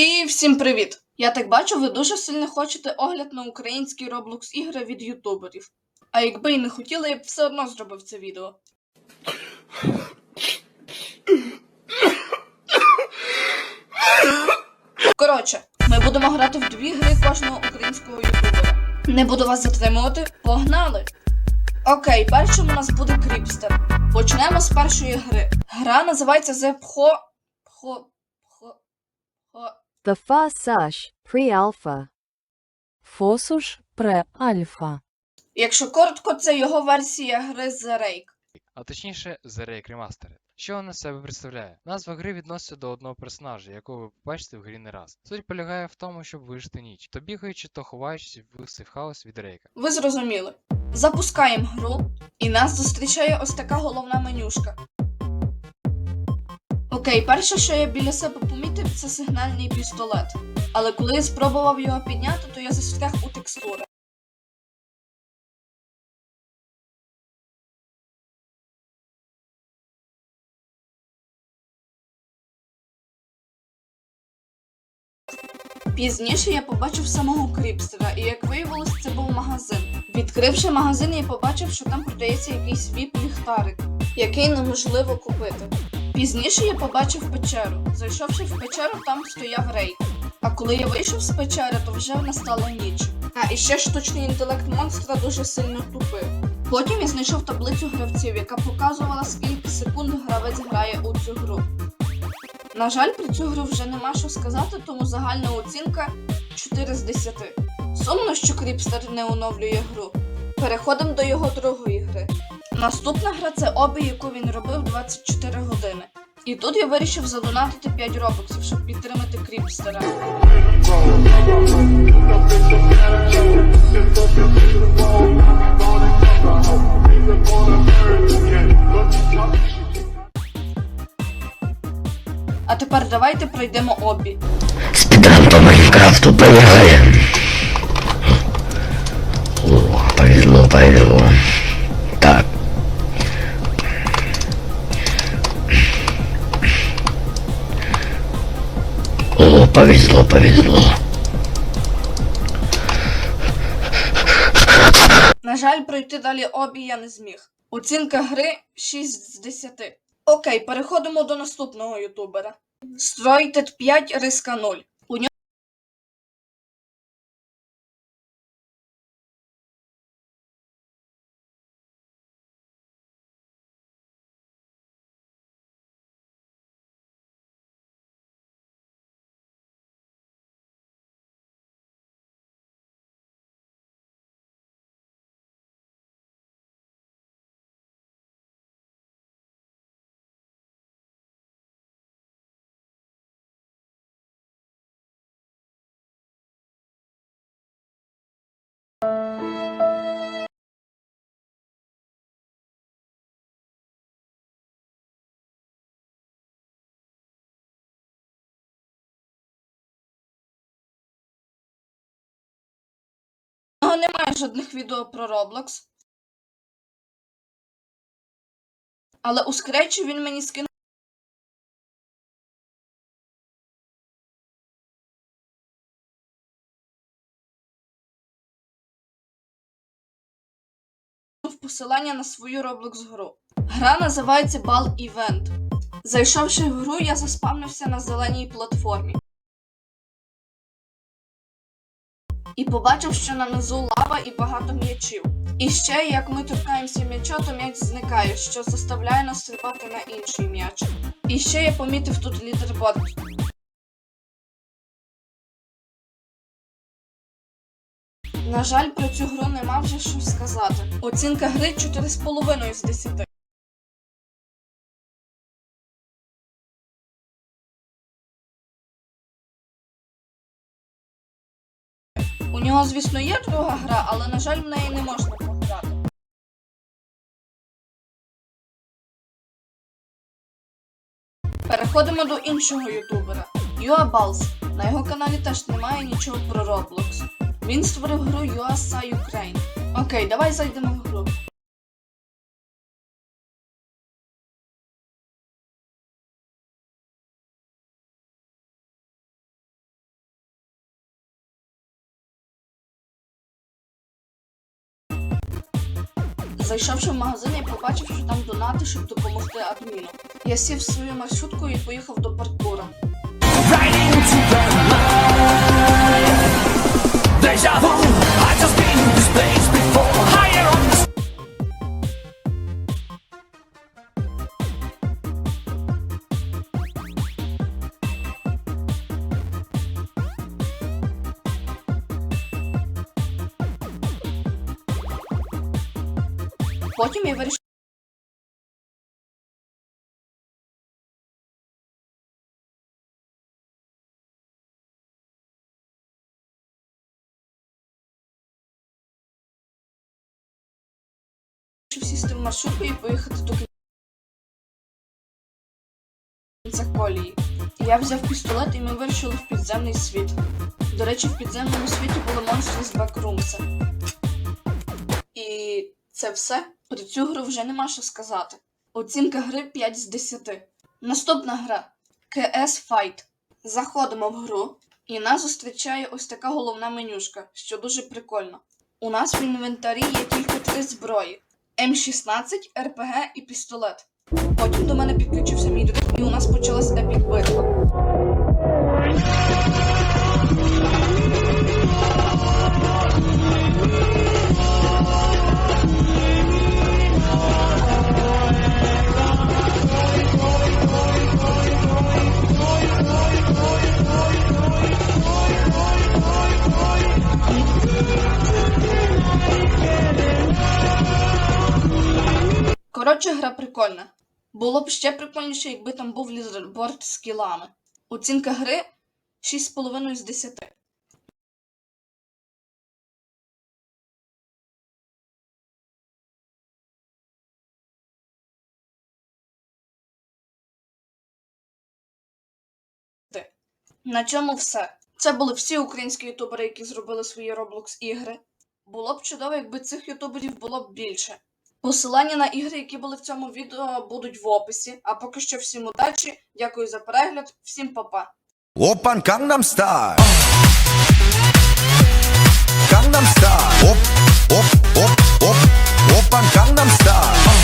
І всім привіт! Я так бачу, ви дуже сильно хочете огляд на українські Roblox ігри від ютуберів. А якби і не хотіли, я б все одно зробив це відео. Коротше, ми будемо грати в дві гри кожного українського ютубера. Не буду вас затримувати, погнали! Окей, першим у нас буде Кріпстер. Почнемо з першої гри. Гра називається The Pho... Pho... Pho... Pho... The Fa-Sush, Pre-Alpha. Фосуш пре-альфа. Якщо коротко, це його версія гри The Rake. а точніше The Rake Remastered. Що вона себе представляє? Назва гри відноситься до одного персонажа, якого ви побачите в грі не раз. Суть полягає в тому, щоб вижити ніч, то бігаючи, то ховаючись в сейфхаус від Рейка. Ви зрозуміли. Запускаємо гру, і нас зустрічає ось така головна менюшка. Окей, перше, що я біля себе помітив, це сигнальний пістолет. Але коли я спробував його підняти, то я застряг у текстури. Пізніше я побачив самого Кріпстера, і як виявилось, це був магазин. Відкривши магазин, я побачив, що там продається якийсь віп ліхтарик, який неможливо купити. Пізніше я побачив печеру. Зайшовши в печеру, там стояв рейд. А коли я вийшов з печери, то вже настала ніч. А і ще штучний інтелект монстра дуже сильно тупив. Потім я знайшов таблицю гравців, яка показувала, скільки секунд гравець грає у цю гру. На жаль, про цю гру вже нема що сказати, тому загальна оцінка 4 з 10. Сумно, що Кріпстер не оновлює гру. Переходимо до його другої гри. Наступна гра це обі, яку він робив 24 години. І тут я вирішив задонатити 5 робоксів, щоб підтримати Кріпстера. А тепер давайте пройдемо обі. Спидан по Майнкрафту поехали. О, повезло, повезло. Повезло, повезло. На жаль, пройти далі обі я не зміг. Оцінка гри 6 з 10. Окей, переходимо до наступного ютубера. Стройтед 5 риска 0. Немає жодних відео про Roblox. Але у скретчі він мені скинув посилання на свою Roblox гру. Гра називається Ball Event. Зайшовши в гру, я заспавнився на зеленій платформі. І побачив, що на низу лава і багато м'ячів. І ще, як ми торкаємося м'яча, то м'яч зникає, що заставляє нас стрибати на інший м'яч. І ще я помітив тут лідерборд. На жаль, про цю гру нема вже що сказати. Оцінка гри 4,5 з 10. У нього, звісно, є друга гра, але, на жаль, в неї не можна пограти. Переходимо до іншого ютубера Юабалс. На його каналі теж немає нічого про Roblox. Він створив гру USA Ukraine. Окей, давай зайдемо в гру. Зайшовши в магазин, я побачив, що там донати, щоб допомогти адміну. Я сів свою маршрутку і поїхав до паркура. Потім я вирішив. сісти в маршрутку і поїхати до кінця колії. Я взяв пістолет і ми вирішили в підземний світ. До речі, в підземному світі були монстри з бекрумса. І це все. Про цю гру вже нема що сказати. Оцінка гри 5 з 10. Наступна гра CS Fight. Заходимо в гру, і нас зустрічає ось така головна менюшка, що дуже прикольно. У нас в інвентарі є тільки три зброї: М16, РПГ і пістолет. Потім до мене підключився мій друг, і у нас почалась епік битва. Було б ще прикольніше, якби там був лідерборд з кілами. Оцінка гри 6,5 з 10. На цьому все. Це були всі українські ютубери, які зробили свої Roblox ігри. Було б чудово, якби цих ютуберів було б більше. Посилання на ігри, які були в цьому відео, будуть в описі. А поки що всім удачі, дякую за перегляд, всім па-па. Опан Gangnam Style. Gangnam Style. Оп, оп, оп, оп. Опан Gangnam Style.